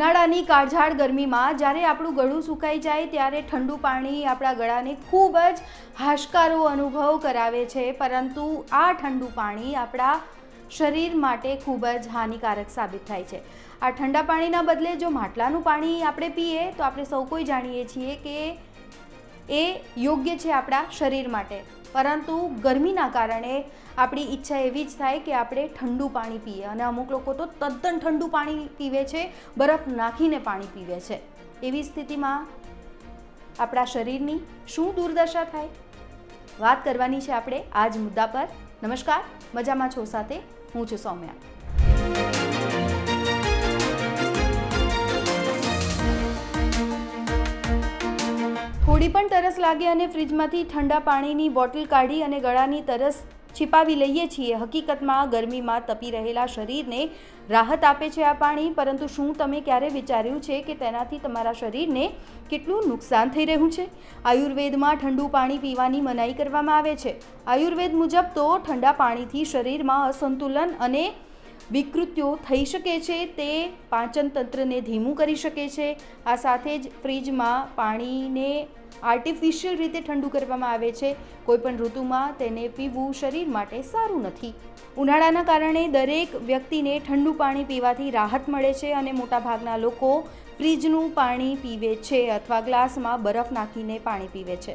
ઉનાળાની કાળઝાળ ગરમીમાં જ્યારે આપણું ગળું સુકાઈ જાય ત્યારે ઠંડુ પાણી આપણા ગળાને ખૂબ જ હાશકારો અનુભવ કરાવે છે. પરંતુ આ ઠંડુ પાણી આપણા શરીર માટે ખૂબ જ હાનિકારક સાબિત થાય છે. આ ઠંડા પાણીના બદલે જો માટલાનું પાણી આપણે પીએ, તો આપણે સૌ કોઈ જાણીએ છીએ કે એ યોગ્ય છે આપણા શરીર માટે. પરંતુ ગરમીના કારણે આપણી ઈચ્છા એવી જ થાય કે આપણે ઠંડુ પાણી પીએ. અને અમુક લોકો તો તદ્દન ઠંડુ પાણી પીવે છે, બરફ નાખીને પાણી પીવે છે. એવી સ્થિતિમાં આપણા શરીરની શું દુર્દશા થાય? વાત કરવાની છે આપણે આ જ મુદ્દા પર. નમસ્કાર, મજામાં છો સાથે? હું છું સૌમ્યા. થોડી પણ તરસ લાગે અને ફ્રીજમાંથી ઠંડા પાણીની બોટલ કાઢી અને ગળાની તરસ છિપાવી લઈએ છીએ. હકીકતમાં ગરમીમાં તપી રહેલા શરીરને રાહત આપે છે આ પાણી, પરંતુ શું તમે ક્યારે વિચાર્યું છે કે તેનાથી તમારા શરીરને કેટલું નુકસાન થઈ રહ્યું છે? આયુર્વેદમાં ઠંડુ પાણી પીવાની મનાઈ કરવામાં આવે છે. આયુર્વેદ મુજબ તો ઠંડા પાણીથી શરીરમાં અસંતુલન અને વિકૃતિઓ થઈ શકે છે તે પાચન તંત્રને ધીમું કરી શકે છે. આ સાથે જ ફ્રીજમાં પાણીને આર્ટિફિશિયલ રીતે ઠંડુ કરવામાં આવે છે. કોઈપણ ઋતુમાં તેને પીવું શરીર માટે સારું નથી. ઉનાળાના કારણે દરેક વ્યક્તિને ઠંડુ પાણી પીવાથી રાહત મળે છે અને મોટાભાગના લોકો ફ્રીજનું પાણી પીવે છે અથવા ગ્લાસમાં બરફ નાખીને પાણી પીવે છે.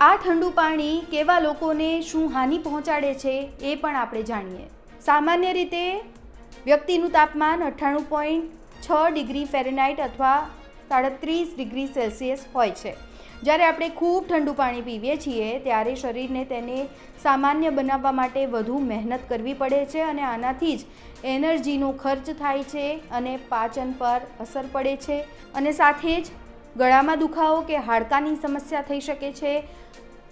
આ ઠંડુ પાણી કેવા લોકોને શું હાનિ પહોંચાડે છે એ પણ આપણે જાણીએ. સામાન્ય રીતે વ્યક્તિનું તાપમાન અઠ્ઠાણું પોઈન્ટ છ ડિગ્રી ફેરેનાઇટ અથવા સાડત્રીસ ડિગ્રી સેલ્સિયસ હોય છે. જ્યારે આપણે ખૂબ ઠંડુ પાણી પીવીએ છીએ, ત્યારે શરીરને તેને સામાન્ય બનાવવા માટે વધુ મહેનત કરવી પડે છે અને આનાથી જ એનર્જીનો ખર્ચ થાય છે અને પાચન પર અસર પડે છે. અને સાથે જ ગળામાં દુખાવો કે હાડકાની સમસ્યા થઈ શકે છે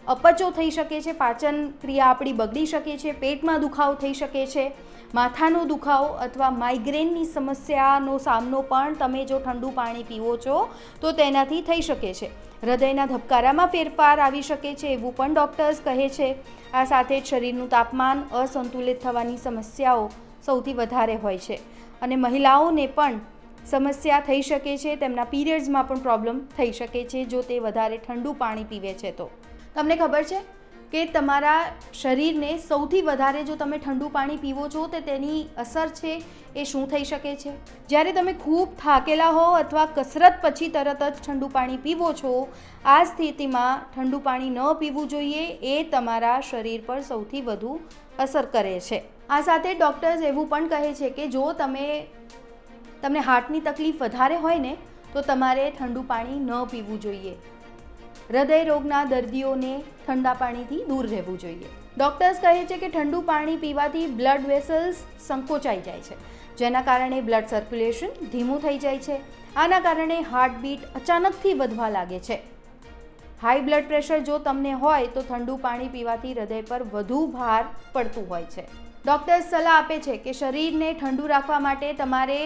અપચો થઈ શકે છે, પાચન ક્રિયા આપણી બગડી શકે છે, પેટમાં દુખાવો થઈ શકે છે, માથાનો દુખાવો અથવા માઇગ્રેનની સમસ્યાનો સામનો પણ તમે જો ઠંડુ પાણી પીવો છો, તો તેનાથી થઈ શકે છે. હૃદયના ધબકારામાં ફેરફાર આવી શકે છે એવું પણ ડૉક્ટર્સ કહે છે. આ સાથે જ શરીરનું તાપમાન અસંતુલિત થવાની સમસ્યાઓ સૌથી વધારે હોય છે. અને મહિલાઓને પણ સમસ્યા થઈ શકે છે, તેમના પીરિયડ્સમાં પણ પ્રોબ્લેમ થઈ શકે છે, જો તે વધારે ઠંડુ પાણી પીવે છે તો. તમને ખબર છે કે તમારા શરીરને સૌથી વધારે જો તમે ઠંડુ પાણી પીવો છો, તો તેની અસર છે એ શું થઈ શકે છે? જ્યારે તમે ખૂબ થાકેલા હો અથવા કસરત પછી તરત જ ઠંડુ પાણી પીવો છો, આ સ્થિતિમાં ઠંડુ પાણી ન પીવું જોઈએ એ તમારા શરીર પર સૌથી વધુ અસર કરે છે. આ સાથે ડૉક્ટર્સ એવું પણ કહે છે કે જો તમે, તમને હાર્ટની તકલીફ વધારે હોય ને, તો તમારે ઠંડુ પાણી ન પીવું જોઈએ. હૃદય રોગના દર્દીઓને ઠંડા પાણીથી દૂર રહેવું જોઈએ. ડૉક્ટર્સ કહે છે કે ઠંડુ પાણી પીવાથી બ્લડ વેસલ્સ સંકોચાઈ જાય છે, જેના કારણે બ્લડ સર્ક્યુલેશન ધીમું થઈ જાય છે. આના કારણે હાર્ટબીટ અચાનકથી વધવા લાગે છે. હાઈ બ્લડ પ્રેશર જો તમને હોય તો ઠંડુ પાણી પીવાથી હૃદય પર વધુ ભાર પડતું હોય છે. ડૉક્ટર્સ સલાહ આપે છે કે શરીરને ઠંડુ રાખવા માટે તમારે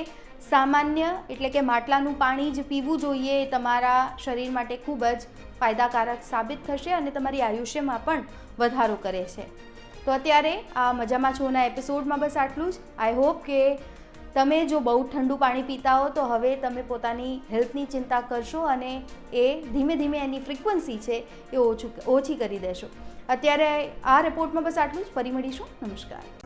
સામાન્ય એટલે કે માટલાનું પાણી જ પીવું જોઈએ એ તમારા શરીર માટે ખૂબ જ ફાયદાકારક સાબિત થશે અને તમારી આયુષ્યમાં પણ વધારો કરે છે. તો અત્યારે આ મજામાં છોના એપિસોડમાં બસ આટલું જ. આઈ હોપ કે તમે જો બહુ ઠંડુ પાણી પીતા હો તો હવે તમે પોતાની હેલ્થની ચિંતા કરશો અને એ ધીમે ધીમે એની ફ્રિકવન્સી છે એ ઓછું ઓછી કરી દેશો. અત્યારે આ રિપોર્ટમાં બસ આટલું જ. ફરી મળીશું. નમસ્કાર.